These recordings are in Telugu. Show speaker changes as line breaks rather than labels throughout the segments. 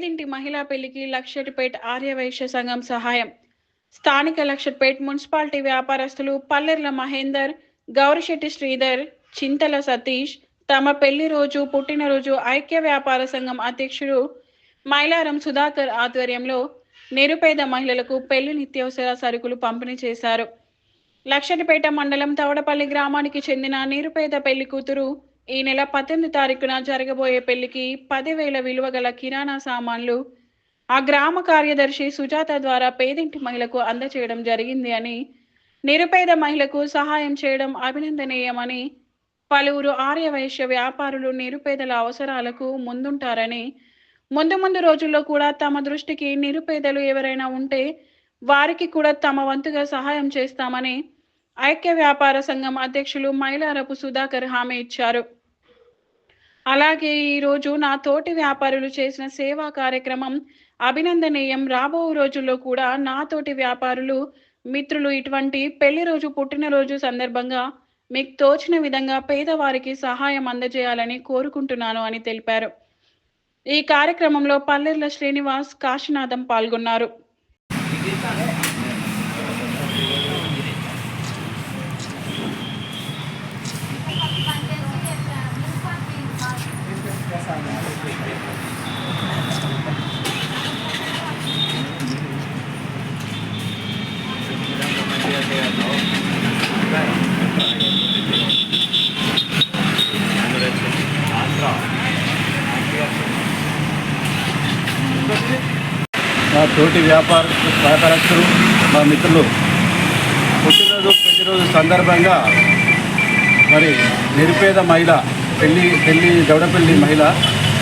పేదింటి మహిళా పెళ్ళికి లక్షటిపేట్ ఆర్యవైశ్య సంఘం సహాయం. స్థానిక లక్షట్పేట్ మున్సిపాలిటీ వ్యాపారస్తులు పల్లెర్ల మహేందర్ గౌరిశెట్టి శ్రీధర్ చింతల సతీష్ తమ పెళ్ళి రోజు పుట్టినరోజు ఐక్య వ్యాపార సంఘం అధ్యక్షుడు మైలారం సుధాకర్ ఆధ్వర్యంలో నిరుపేద మహిళలకు పెళ్ళి నిత్యావసర సరుకులు పంపిణీ చేశారు. లక్షటిపేట మండలం తవడపల్లి గ్రామానికి చెందిన నిరుపేద పెళ్ళి కూతురు ఈ నెల పద్దెనిమిది తారీఖున జరగబోయే పెళ్ళికి పదివేల విలువ గల కిరాణా సామాన్లు ఆ గ్రామ కార్యదర్శి సుజాత ద్వారా పేదింటి మహిళకు అందచేయడం జరిగింది అని నిరుపేద మహిళకు సహాయం చేయడం అభినందనీయమని పలువురు ఆర్యవైశ్య వ్యాపారులు నిరుపేదల అవసరాలకు ముందుంటారని ముందు ముందు రోజుల్లో కూడా తమ దృష్టికి నిరుపేదలు ఎవరైనా ఉంటే వారికి కూడా తమ వంతుగా సహాయం చేస్తామని ఐక్య వ్యాపార సంఘం అధ్యక్షులు మైలారపు సుధాకర్ హామీ ఇచ్చారు. అలాగే ఈరోజు నా తోటి వ్యాపారులు చేసిన సేవా కార్యక్రమం అభినందనీయం. రాబో రోజుల్లో కూడా నా తోటి వ్యాపారులు మిత్రులు ఇటువంటి పెళ్ళి రోజు పుట్టినరోజు సందర్భంగా మీకు తోచిన విధంగా పేదవారికి సహాయం అందజేయాలని కోరుకుంటున్నాను అని తెలిపారు. ఈ కార్యక్రమంలో పల్లెర్ల శ్రీనివాస్ కాశీనాథం పాల్గొన్నారు.
మా తోటి వ్యాపార వ్యాపారస్తులు మా మిత్రులు. పుట్టినరోజు ప్రతిరోజు సందర్భంగా మరి నిరుపేద మహిళ పెళ్ళి పెళ్ళి దౌడపల్లి మహిళ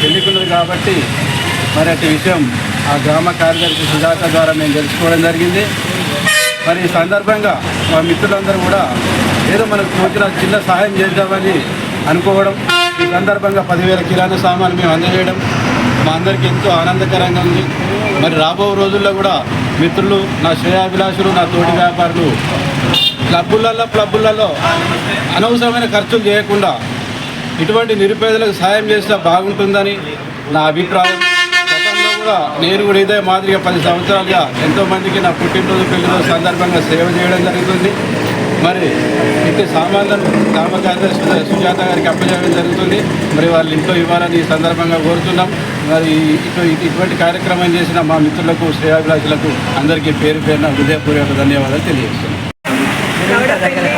పెళ్ళికున్నది కాబట్టి మరి అటు విషయం ఆ గ్రామ కార్యదర్శి సుజాత ద్వారా మేము తెలుసుకోవడం జరిగింది. మరి ఈ సందర్భంగా మా మిత్రులందరూ కూడా ఏదో మనకు తోచిన చిన్న సహాయం చేద్దామని అనుకోవడం ఈ సందర్భంగా పదివేల కిరాణా సామాను మేము అందజేయడం మా అందరికీ ఎంతో ఆనందకరంగా ఉంది. మరి రాబో రోజుల్లో కూడా మిత్రులు నా శ్రేయాభిలాషులు నా తోటి వ్యాపారులు క్లబ్బులలో క్లబ్బులలో అనవసరమైన ఖర్చులు చేయకుండా ఇటువంటి నిరుపేదలకు సాయం చేస్తే బాగుంటుందని నా అభిప్రాయం. గతంలో కూడా నేను కూడా ఇదే మాదిరిగా పది సంవత్సరాలుగా ఎంతోమందికి నా పుట్టినరోజు పెళ్ళిరోజు సందర్భంగా సేవ చేయడం జరుగుతుంది. మరి ఇంటి సామాన్లను గ్రామ కార్యదర్శి సుజాత గారికి అప్పచేయడం జరుగుతుంది మరి వాళ్ళ ఇంట్లో ఇవ్వాలని ఈ సందర్భంగా కోరుతున్నాం మరి ఇటు ఇటువంటి కార్యక్రమం చేసిన మా మిత్రులకు శ్రేయాభిలాషులకు అందరికీ పేరు పేరున హృదయపూర్వక ధన్యవాదాలు తెలియజేస్తున్నాం
గౌడపల్లి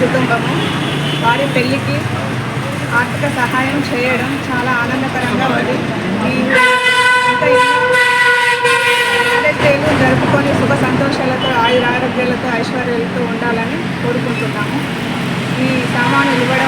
కుటుంబము వారి పెళ్ళికి ఆర్థిక సహాయం చేయడం చాలా ఆనందకరంగా ఉంది ఈ ఆరోగ్యాలతో ఐశ్వర్యాలతో ఉండాలని కోరుకుంటున్నాము. ఈ సామాను ఇవ్వడం